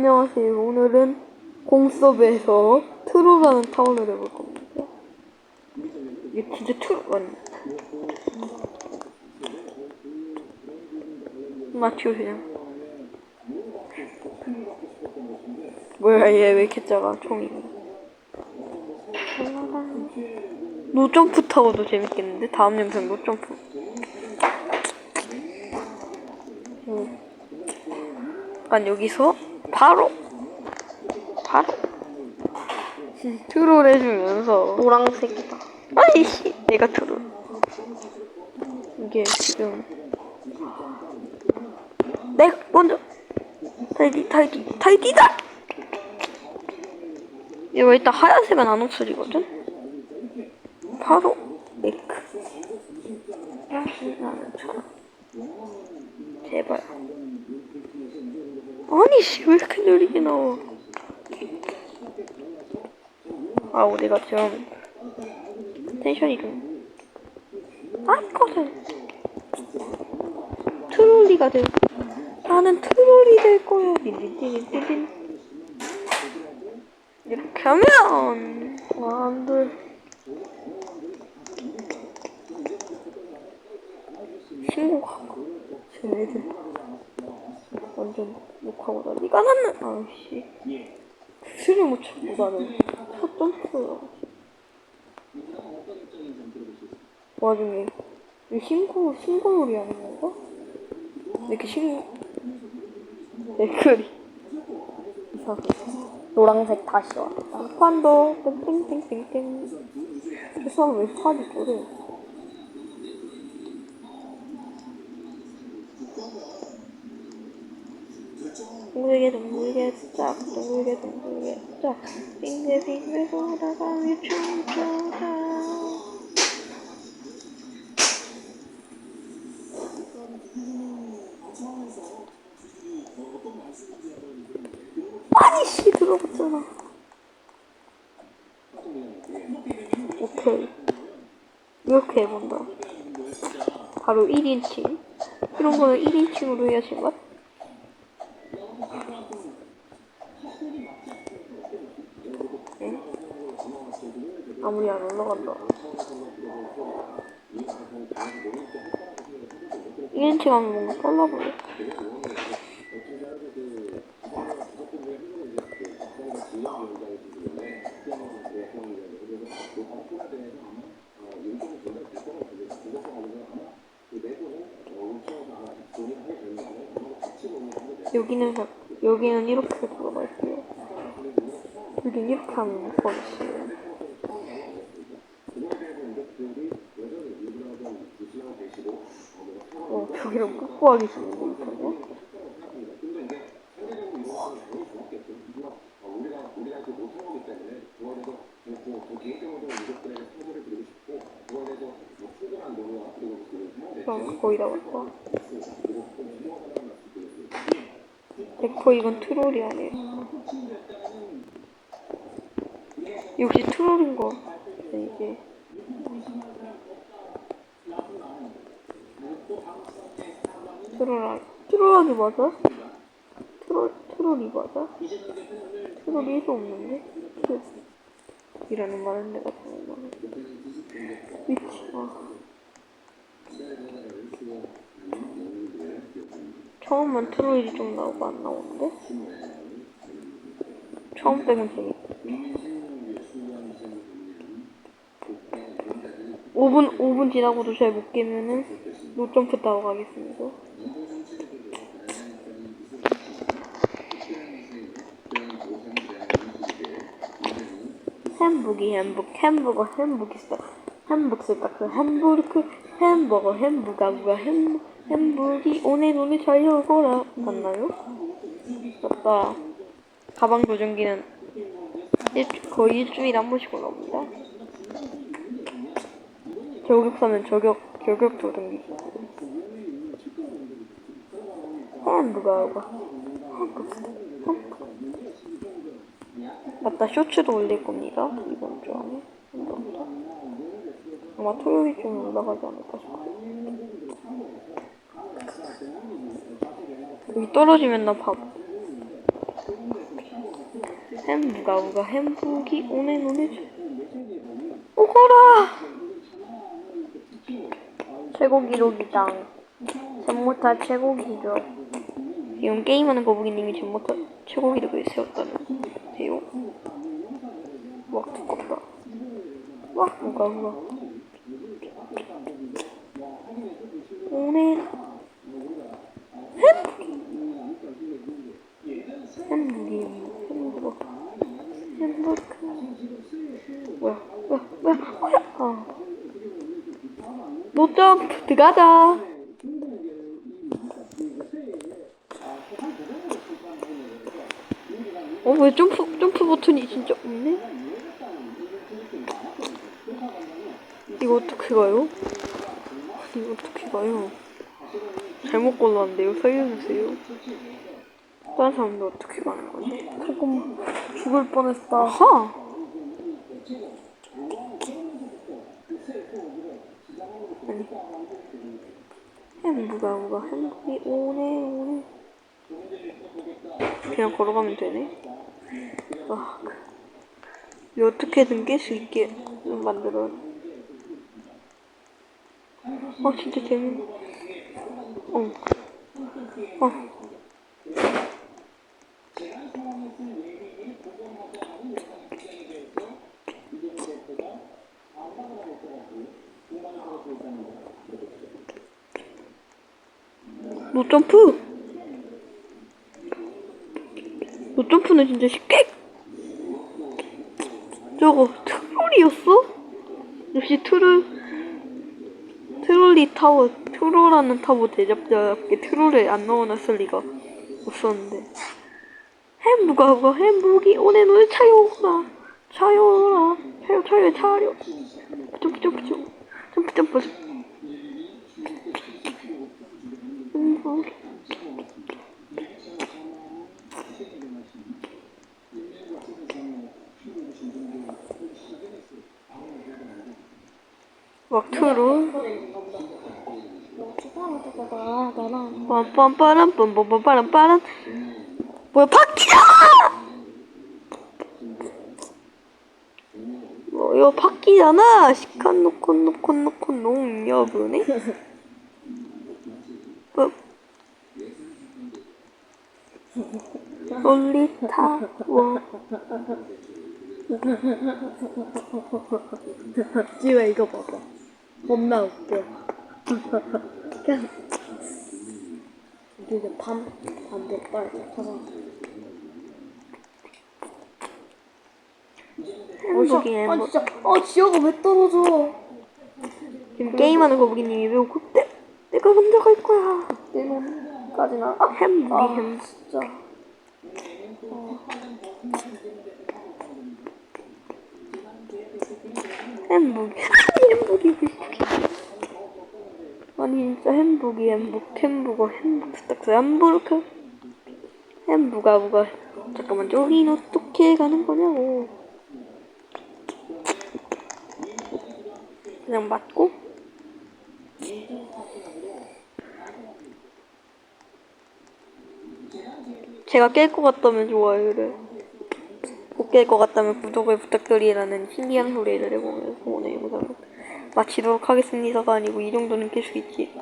안녕하세요. 오늘은 공섭에서 트루라는 타워를 해볼 겁니다. 이게 진짜 트루 아니. 마티오 그냥. 뭐야 얘 왜 이렇게 작아 총이. 노점프 타워도 재밌겠는데 다음 영상 노점프. 음. 약간 여기서 바로? 바로? 트롤 해주면서. 노랑색이다. 아이씨 내가 트롤 이게 지금. 내가 먼저. 타이디 타이디 타이디다! 이거 일단 하얀색은 안 없어지거든? 바로 네크 나는 참 제발 아니 씨왜 이렇게 느리게 나와? 아우 내가 지금 텐션이 좀. 낮거든 트롤리가 돼 나는 트롤이 될 거야. 딘딘딘딘딘. 이렇게 하면 아, 안돼 신고하고 쟤네들 완전 욕하고 난리가 났네 아우씨 수를 못 찾고 나는 첫 점프야. 그 와중에 왜 신고 신고놀이 하는 건가? 왜 이렇게 신 댓글이. 이상해 노랑색 다시 왔다. 판도 땡땡땡땡땡 그 사람 왜 팔이 저래 둥글게 둥글게 짝 둥글게 둥글게 짝 빙글빙글 돌아가며 춤춰라 아니 씨 들어봤잖아. 오케이. 이렇게 해본다. 바로 1인칭. 이런 거는 1인칭으로 해야지 맞 아무리 안 올라간다 1인칭 하면 뭔가 빨라 보여 여기는 자- 여기는 이렇게 있고요. 여긴 이렇게 하면 뻔 있어요. 어, 싫은데 이거요? 그럼 거의 다 왔다. 백퍼 이건 트롤이 아니에요. 역시 트롤인 거. 네, 이게. 트롤, 트롤하기 맞아? 트롤, 트롤이 맞아? 트롤이 1도 없는데? 이라는 말은 내가 정말. 미치, 아. 처음만 트롤이 좀 나오고 안 나오는데? 처음 빼면 재밌다. 5분, 5분 지나고도 잘 못 깨면은 노점프 따고 가겠습니다. 햄버기, 햄버거, 햄버거, 햄버기 있어. 햄버거 있다. 그 햄버거, 햄버거, 햄버거, 뭐야, 햄, 햄버기, 오늘 오늘 잘 먹어라. 맞나요? 맞다. 가방 조정기는 일, 거의 일주일에 한 번씩 올라옵니다. 저격 사면 저격, 저격 조정기. 햄버거가. 햄버거, 햄버거. 맞다, 쇼츠도 올릴 겁니다. 이번 주 안에. 한번더 아마 토요일쯤에 올라가지 않을까 싶어요. 여기 떨어지면 나 바보. 햄부가 우가 햄부기 오네 노네 오거라 최고 기록이당. 잼모타 최고 기록. 지금 게임하는 거북이님이 못한 최고 기록을 세웠다는 와 두껍다. 와 햄부기 햄부거 햄버거. 뭐야 뭐야 뭐야 뭐야 아. 노점 들어가자 어왜 점프 점프 버튼이 진짜 없네 이거 어떻게 가요? 이거 어떻게 가요? 잘못 골랐는데요. 살려주세요. 다른 사람들 어떻게 가는 거지? 조금 죽을 뻔했다. 아하! 아니. 햄부가 뭐가 햄부기 오네 오네. 그냥 걸어가면 되네? 아 이거 어떻게든 깰 수 있게 만들어 아 진짜 재밌네 어. 어. 노점프! 노점프는 진짜 쉽게! 저거 트롤이었어? 역시 트롤, 트롤리 타워, 트롤하는 타워 대접자답게 트롤을 안 넣어놨을 리가 없었는데. 햄부가 가 햄부기 오늘 노래 차요라 차요라 차요 차요 차요 점프 점프 점프 점프 점프 햄부기 왁투로 빰빰빠람 빰빰빰빠람 빠람 뭐야 바퀴야! 뭐 이거 바퀴잖아! 시칸 놓고 놓고 놓고 농협은에 뭐 놀리타 워. 지금 이거 봐봐. 겁나 웃겨. 그냥 이제 밤 찾아. 햄버기 아 햄버기 진짜 아 지호가 왜 떨어져? 지금 게임하는 거북이님이 왜 내, 내가 먼저 갈 거야 내 놈까지나. 아, 햄버기 아햄 진짜. 아니 햄버기 아니 진짜 햄버기 햄버거 햄버거 햄버거 스탁스 햄버거 햄버가 뭐가. 잠깐만 여기는 어떻게 가는 거냐고. 그냥 맞고. 제가 깰 것 같다면 좋아요를. 못깰 것 같다면 구독을 부탁드리라는 신기한 소리를 해보면서 오늘 영상을 마치도록 하겠습니다가 아니고 이 정도는 깰 수 있지!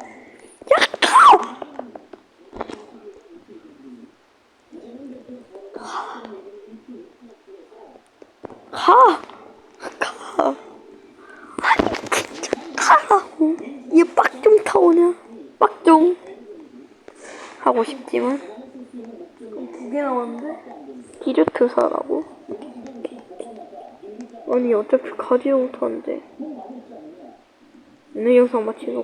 가! 가! 아니 진짜 가라고 얘빡좀 타오냐 빡좀 하고 싶지만 두개 남았는데? 디저트 사라고? 아니 어차피 가지 못하는데 오늘 영상 마치도